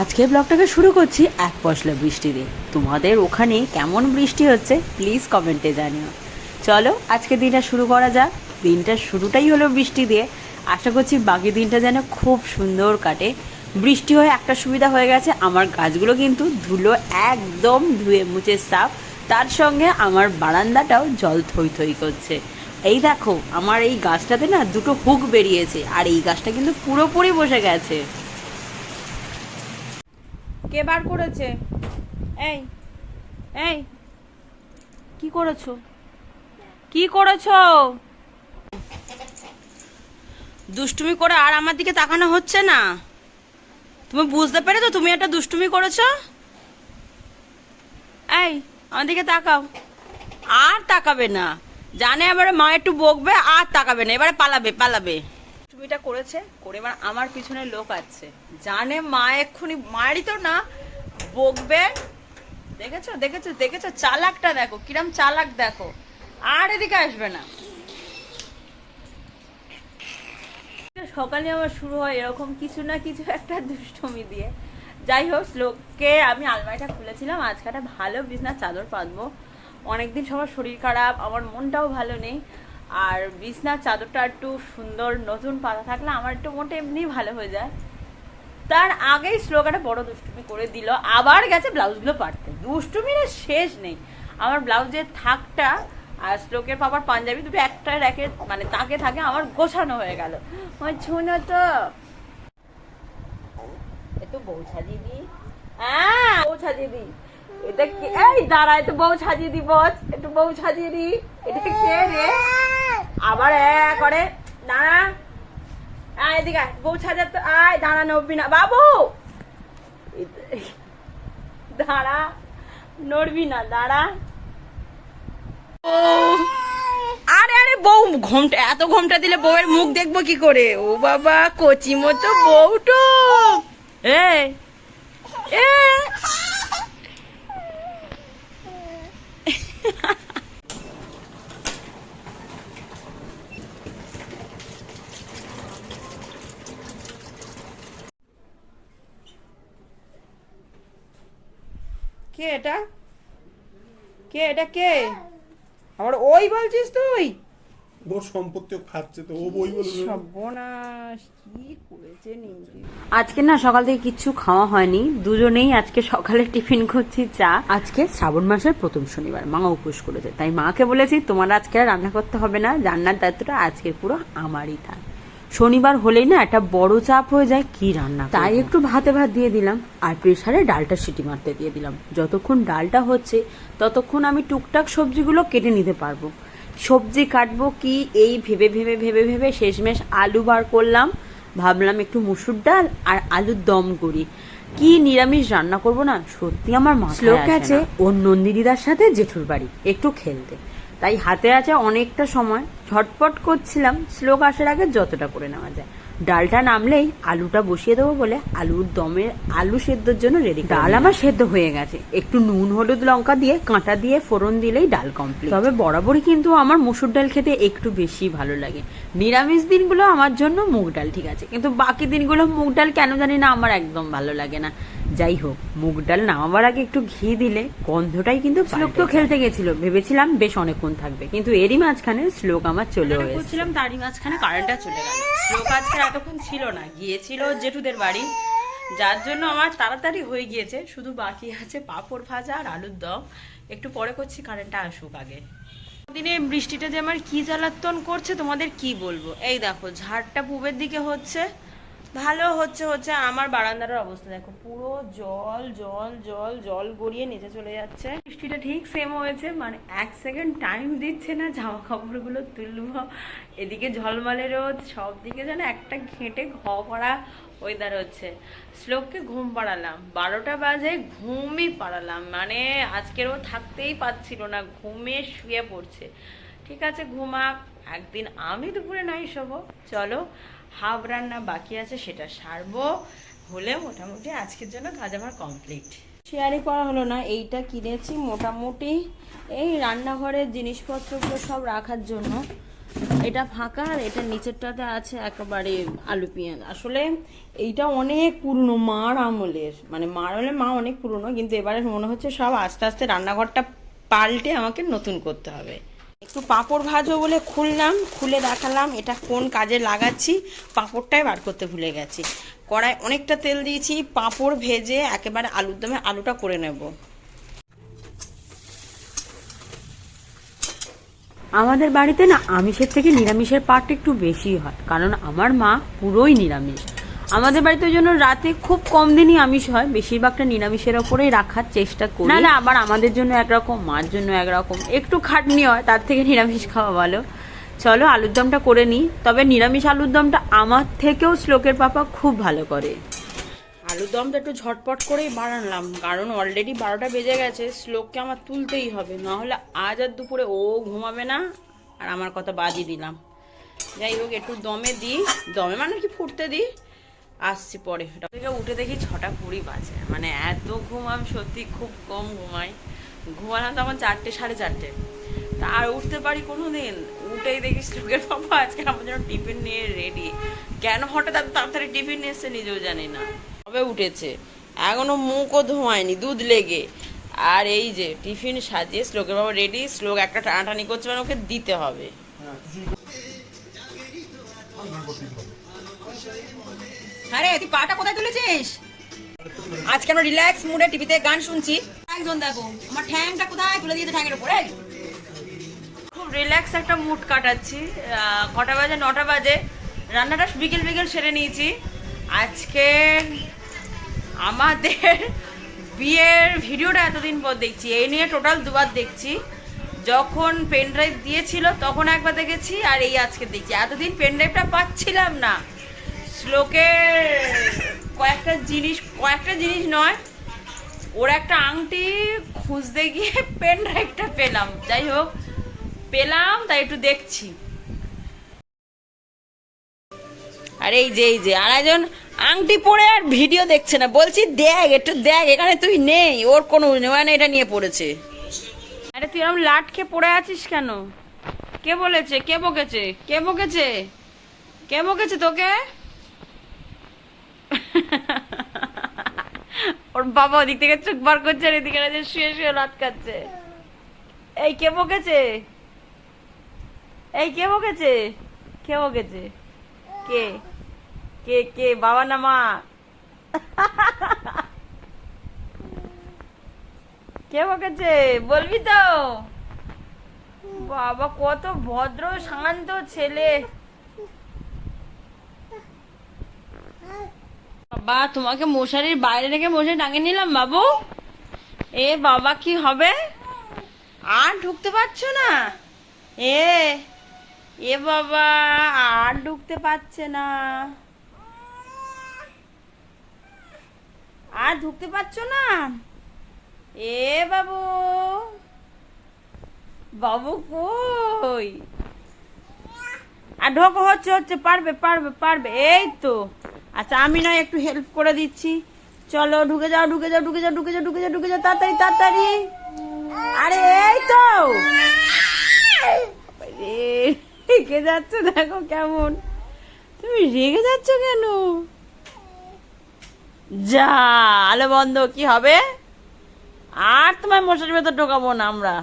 আজকে ব্লগটাকে শুরু করছি এক পশলা বৃষ্টি দিয়ে তোমাদের ওখানে কেমন বৃষ্টি হচ্ছে প্লিজ কমেন্টে জানিও। চলো, আজকে দিনটা শুরু করা যাক। দিনটা শুরুটাই হলো বৃষ্টি দিয়ে। আশা করছি বাকি দিনটা যেন খুব সুন্দর কাটে। বৃষ্টি হয়ে একটা সুবিধা হয়ে গেছে, আমার গাছগুলো কিন্তু ধুলো একদম ধুয়ে মুছে সাফ। তার সঙ্গে আমার বারান্দাটাও জল থই থই করছে। এই দেখো, আমার এই গাছটাতে না দুটো হুক বেরিয়েছে, আর এই গাছটা কিন্তু পুরোপুরি বসে গেছে। কে বার করেছে? এই এই, কি করেছ? কি করেছ? দুষ্টুমি করে আর আমার দিকে তাকানো হচ্ছে না। তুমি বুঝতে পেরেছ তুমি একটা দুষ্টুমি করেছ? এই, আমার দিকে তাকাও। আর তাকাবে না। জানে এবারে মা একটু বকবে, আর তাকাবে না। এবারে পালাবে পালাবে। তুমিটা করেছে, করে এবার আমার পিছনে লোক আছে। জানে মা এক্ষুনি মারি তো না, বকবে। দেখেছ দেখেছ দেখেছ? চালাকটা দেখো, কিরম চালাক দেখো। আর এদিকে আসবে না। সকালে আমার শুরু হয় এরকম কিছু না কিছু একটা দুষ্টমি দিয়ে। যাই হোক শ্লোককে আমি আলমারিটা খুলেছিলাম। আজকে একটা ভালো বিছনার চাদর পাতবো। অনেকদিন সবার শরীর খারাপ, আমার মনটাও ভালো নেই। আর বিছনার চাদরটা একটু সুন্দর নতুন পাতা থাকলে আমার একটু মোটে এমনি ভালো হয়ে যায়। তার আগেই শ্লোকাটা বড় দুষ্টুমি করে দিল, আবার গেছে ব্লাউজগুলো পারতে দুষ্টুমির শেষ নেই। আমার ব্লাউজের থাকটা আর শ্লোকের পাপার পাঞ্জাবি দুটো একটা র্যাকেট মানে তাকে থাকে আমার গোছানো হয়ে গেল। আমার শোনো তো। একটু বউ সাজিয়ে দি হ্যাঁ বউ সাজিয়ে দি এটা কি? এই, দাঁড়া, একটু বউ সাজিয়ে দি, বস। একটু বউ সাজিয়ে দি। এটা কে রে? আবার এ করে দাঁড়া। আয় এদিকে। বউ সাজার তো আয়, দাঁড়া নড়বি না। বাবু! দাঁড়া, নড়বি না, দাঁড়া। আরে আরে, বউ ঘোমটা এত ঘোমটা দিলে বউয়ের মুখ দেখব কি করে? ও বাবা, কচি মতো বউটো। এ এ কে এটা? কে এটা কে? আবার ওই বলছিস তুই? আজকে না সকাল থেকে কিচ্ছু খাওয়া হয়নি দুজনেই আজকে সকালে টিফিন করছি চা। আজকে শ্রাবণ মাসের প্রথম শনিবার মা উপোস করেছে তাই মাকে বলেছি তোমার আজকে আর রান্না করতে হবে না রান্নার দায়িত্বটা আজকে পুরো আমারই থাক। শনিবার হলেই না একটা বড় চাপ হয়ে যায় কি রান্না তাই একটু ভাতে ভাত দিয়ে দিলাম আর প্রেসারে ডালটা সিটি মারতে দিয়ে দিলাম। যতক্ষণ ডালটা হচ্ছে ততক্ষণ আমি টুকটাক সবজিগুলো কেটে নিতে পারব। সবজি কাটবো কি? এই ভেবে ভেবে ভেবে ভেবে শেষমেশ আলু বার করলাম। ভাবলাম একটু মুসুর ডাল আর আলুর দম করি। কি নিরামিষ রান্না করব না? সত্যি আমার মা লোক আছে ওর দিদার সাথে জেঠুর বাড়ি একটু খেলতে। তাই হাতে আছে অনেকটা সময়। ঝটপট করছিলাম শ্লোক আসার আগে যতটা করে নেওয়া যায়। ডালটা নামলেই আলুটা বসিয়ে দেবো বলে আলুর দমের আলু সেদ্ধর জন্য রেডি ডাল আমার সেদ্ধ হয়ে গেছে। একটু নুন হলুদ লঙ্কা দিয়ে কাঁটা দিয়ে ফোড়ন দিলেই ডাল কমপ্লিট তবে বরাবরই কিন্তু আমার মুসুর ডাল খেতে একটু বেশি ভালো লাগে। নিরামিষ দিনগুলো আমার জন্য মুগ ডাল ঠিক আছে। কিন্তু বাকি দিনগুলো মুগ ডাল কেন জানি না আমার একদম ভালো লাগে না। যাই হোক মুগ ডাল নামাবার আগে একটু ঘি দিলে গন্ধটাই কিন্তু শ্লোক তো খেলতে গেছিল। ভেবেছিলাম বেশ অনেকক্ষণ থাকবে কিন্তু এরই মাঝখানে শ্লোক আমার চলে হয়েছিলাম তারই মাঝখানে কারেন্টটা চলে গেল। শ্লোক আজকে এতক্ষণ ছিল না গিয়েছিল জেঠুদের বাড়ি। যার জন্য আমার তাড়াতাড়ি হয়ে গিয়েছে শুধু বাকি আছে পাঁপড় ভাজা আর আলুর দম। একটু পরে করছি কারেন্টটা আসুক আগে। দিনে বৃষ্টিটা যে আমার কি জ্বালাতন করছে তোমাদের কি বলব? এই দেখো ঝাড়টা পূবের দিকে হচ্ছে। ভালো হচ্ছে হচ্ছে আমার বারান্দার অবস্থা। দেখো, পুরো জল জল জল জল গড়িয়ে নিচে চলে যাচ্ছে। বৃষ্টিটা ঠিক সেম হয়েছে মানে এক সেকেন্ড টাইম দিচ্ছে না জামা কাপড়গুলো তুলবো। এদিকে ঝলমলে রোদ, সব দিকে যেন একটা ঘেঁটে ঘ পড়া ওয়েদার হচ্ছে। শ্লোককে ঘুম পাড়ালাম, বারোটা বাজে ঘুমই পাড়ালাম মানে আজকের ও থাকতেই পাচ্ছিল না, ঘুমে শুয়ে পড়ছে। ঠিক আছে, ঘুমাক, একদিন আমি দুপুরে নাই শোবো, চলো হাফ রান্না বাকি আছে, সেটা সারবো। হলে মোটামুটি আজকের জন্য কাজ আমার কমপ্লিট শেয়ারই করা হলো না, এইটা কিনেছি মোটামুটি এই রান্নাঘরের জিনিসপত্রগুলো সব রাখার জন্য। এটা ফাঁকা আর এটা নিচেরটাতে আছে একেবারে আলু পেঁয়াজ। আসলে এইটা অনেক পুরনো, মার আমলের। মানে মার আমলে মা অনেক পুরনো, কিন্তু এবারে মনে হচ্ছে সব আস্তে আস্তে রান্নাঘরটা পাল্টে আমাকে নতুন করতে হবে। একটু পাঁপড় ভাজো বলে খুললাম, খুলে দেখালাম এটা কোন কাজে লাগাচ্ছি। পাঁপড়টাই বার করতে ভুলে গেছি। কড়াই অনেকটা তেল দিয়েছি, পাঁপড় ভেজে একেবারে আলুর দমে আলুটা করে নেব। আমাদের বাড়িতে না আমিষের থেকে নিরামিষের পার্ট একটু বেশি হয়, কারণ আমার মা পুরোই নিরামিষ। আমাদের বাড়িতে জন্য রাতে খুব কম দিনই আমিষ হয়। বেশিরভাগটা নিরামিষের ওপরেই রাখার চেষ্টা করি। না না আবার আমাদের জন্য একরকম মার জন্য একরকম। একটু খাটনি হয় তার থেকে নিরামিষ খাওয়া ভালো। চলো আলুর দমটা করে নিই। তবে নিরামিষ আলুর দমটা আমার থেকেও শ্লোকের পাপা খুব ভালো করে। আলুর দমটা একটু ঝটপট করেই বানালাম কারণ অলরেডি বারোটা বেজে গেছে। শ্লোককে আমার তুলতেই হবে না হলে আজ আর দুপুরে ও ঘুমাবে না আর আমার কথা বাজিয়ে দিলাম। যাই হোক একটু দমে দিই। দমে মানে কি ফুটতে দিই? আসছি পরে। থেকে উঠে দেখি ছটা কুড়ি বাজে। মানে এত ঘুম আমি সত্যি খুব কম ঘুমাই। ঘুমালাম তো আমার চারটে সাড়ে চারটে। তা আর উঠতে পারি কোনো দিন উঠেই দেখি শ্লোকের পাপা আজকে আমার জন্য টিফিন নিয়ে রেডি কেন হঠাৎ এত তাড়াতাড়ি টিফিন নিয়ে এসছে নিজেও জানি না। কবে উঠেছে? এখনও মুখও ধোয়ায়নি দুধ লেগে। আর এই যে টিফিন সাজিয়ে শ্লোকের বাবা রেডি শ্লোক একটা টানাটানি করছে মানে ওকে দিতে হবে। আরে তুই পাটা কোথায় তুলেছিস? আজকে আমরা রিল্যাক্স মুডে টিভিতে গান শুনছি। একজন দেখো, আমার ঠ্যাংটা কোথায়? তুলে দিয়েছে ঠ্যাংয়ের উপরে। খুব রিল্যাক্স একটা মুড কাটাচ্ছি। কটা বাজে? নটা বাজে। রান্নাটা বিকেল বিকেল সেরে নিয়েছি। আজকে আমাদের বিয়ের ভিডিওটা এতদিন পর দেখছি। এই নিয়ে টোটাল দুবার দেখছি। যখন পেন ড্রাইভ দিয়েছিল, তখন একবার দেখেছি, আর এই আজকে দেখছি। এতদিন পেন ড্রাইভটা পাচ্ছিলাম না। শ্লোকের কয়েকটা জিনিস কয়েকটা জিনিস নয়, ওর একটা আংটি খুঁজতে গিয়ে পেন ড্রাইভটা পেলাম। যাই হোক, পেলাম, তাই একটু দেখছি। আর এই যে এই যে, আর একজন আংটি পরে আর ভিডিও দেখছে না। বলছি, দেখ, একটু দেখ, এখানে তুই নেই, ওর কোনো মানে এটা নিয়ে পড়েছে। আরে, তুই এরকম লাটকে পড়ে আছিস কেন? কে বলেছে? কে বকেছে? কে বকেছে? কে বকেছে তোকে? বাবা ওদিক থেকে চোখ বার করছে আর এদিকে যে শুয়ে শুয়ে কাটছে এই কে বকেছে? এই কে বকেছে? কে বকেছে? কে? কে কে? বাবা না মা? কে বকেছে? বলবি তো? বাবা কত ভদ্র, শান্ত ছেলে। বাবা, তোমাকে মশারির বাইরে রেখে মশারি টাঙিয়ে নিলাম বাবু। এ বাবা, কি হবে? আর ঢুকতে পারছ না? এ এ বাবা, আর ঢুকতে পারছে না। আর ঢুকতে পারছ না? এ বাবু বাবু কই? আর ঢোকো হচ্ছে হচ্ছে, পারবে পারবে পারবে। এই তো। আচ্ছা আমি নয়, একটু হেল্প করে দিচ্ছি। চলো, ঢুকে যাও ঢুকে যাও ঢুকে যাও ঢুকে যাও ঢুকে যাও ঢুকে যাও, তাড়াতাড়ি তাড়াতাড়ি। আরে, এই তো! রেগে যাচ্ছ, দেখো কেমন। তুমি রেগে যাচ্ছ কেন? যা, আলো বন্ধ, কি হবে? আর তোমার মশারির ভেতর ঢোকাবো না আমরা।